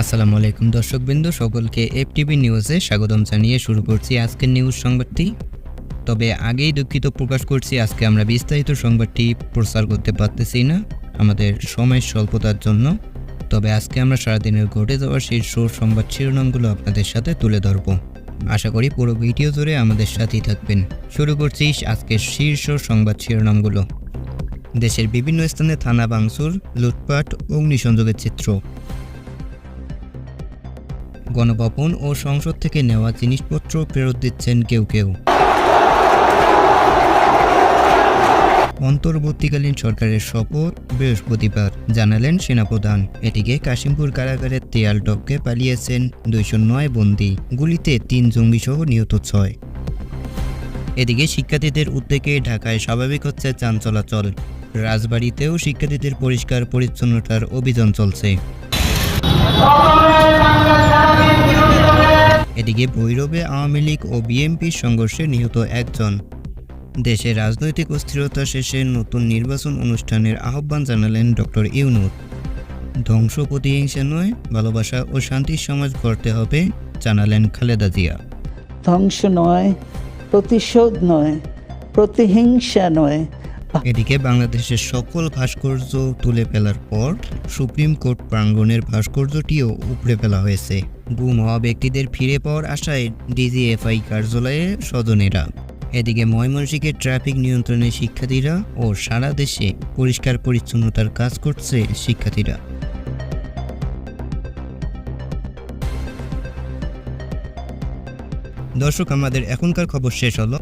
আসসালামু আলাইকুম দর্শকবৃন্দ, সকলকে এফটিভি নিউজে স্বাগতম জানিয়ে শুরু করছি আজকের নিউজ সংবাদটি। তবে আগেই দুঃখিত প্রকাশ করছি, আজকে আমরা বিস্তারিত সংবাদটি প্রচার করতে পারতেছি না, আমাদের সময় স্বল্পতার জন্য। তবে আজকে আমরা সারাদিনের ঘটে যাওয়া শীর্ষ সংবাদ শিরোনামগুলো আপনাদের সাথে তুলে ধরব। আশা করি পুরো ভিডিও জুড়ে আমাদের সাথেই থাকবেন। শুরু করছি আজকের শীর্ষ সংবাদ শিরোনামগুলো। দেশের বিভিন্ন স্থানে থানা ভাঙচুর, লুটপাট, অগ্নিসংযোগের চিত্র। গণভবন ও সংসদ থেকে নেওয়া জিনিসপত্র ফেরত দিচ্ছেন কেউ কেউ। অন্তর্বর্তীকালীন সরকারের শপথ বৃহস্পতিবার, জানালেন সেনাপ্রধান। এদিকে কাশিমপুর কারাগারের দেয়াল টপকে পালিয়েছেন দুইশো নয় বন্দি, গুলিতে তিন জঙ্গিসহ নিহত ছয়। এদিকে শিক্ষার্থীদের উদ্যোগে ঢাকায় স্বাভাবিক হচ্ছে যান চলাচল। রাজবাড়িতেও শিক্ষার্থীদের পরিষ্কার পরিচ্ছন্নতার অভিযান চলছে। এদিকে ভৈরবে আওয়ামী লীগ ও বিএনপির সংঘর্ষে নিহত একজন। দেশে রাজনৈতিক অস্থিরতা শেষে নতুন নির্বাচন অনুষ্ঠানের আহ্বান জানালেন ডক্টর ইউনুস ধ্বংস প্রতিহিংসা নয় ভালোবাসা ও শান্তির সমাজ গড়তে হবে জানালেন খালেদা জিয়া। ধ্বংস নয় প্রতিশোধ নয় প্রতিহিংসা নয়। এদিকে বাংলাদেশের সকল ভাস্কর্য তুলে ফেলার পর সুপ্রিম কোর্ট প্রাঙ্গণের ভাস্কর্যটিও উপড়ে ফেলা হয়েছে। গুম হওয়া ব্যক্তিদের ফিরে পাওয়ার আশায় ডিজিএফআই কার্যালয়ে স্বজনেরা এদিকে ময়মনসিংহে ট্রাফিক নিয়ন্ত্রণে শিক্ষার্থীরা ও সারা দেশে পরিষ্কার পরিচ্ছন্নতার কাজ করছে শিক্ষার্থীরা। দর্শক, আমাদের এখনকার খবর শেষ হলো।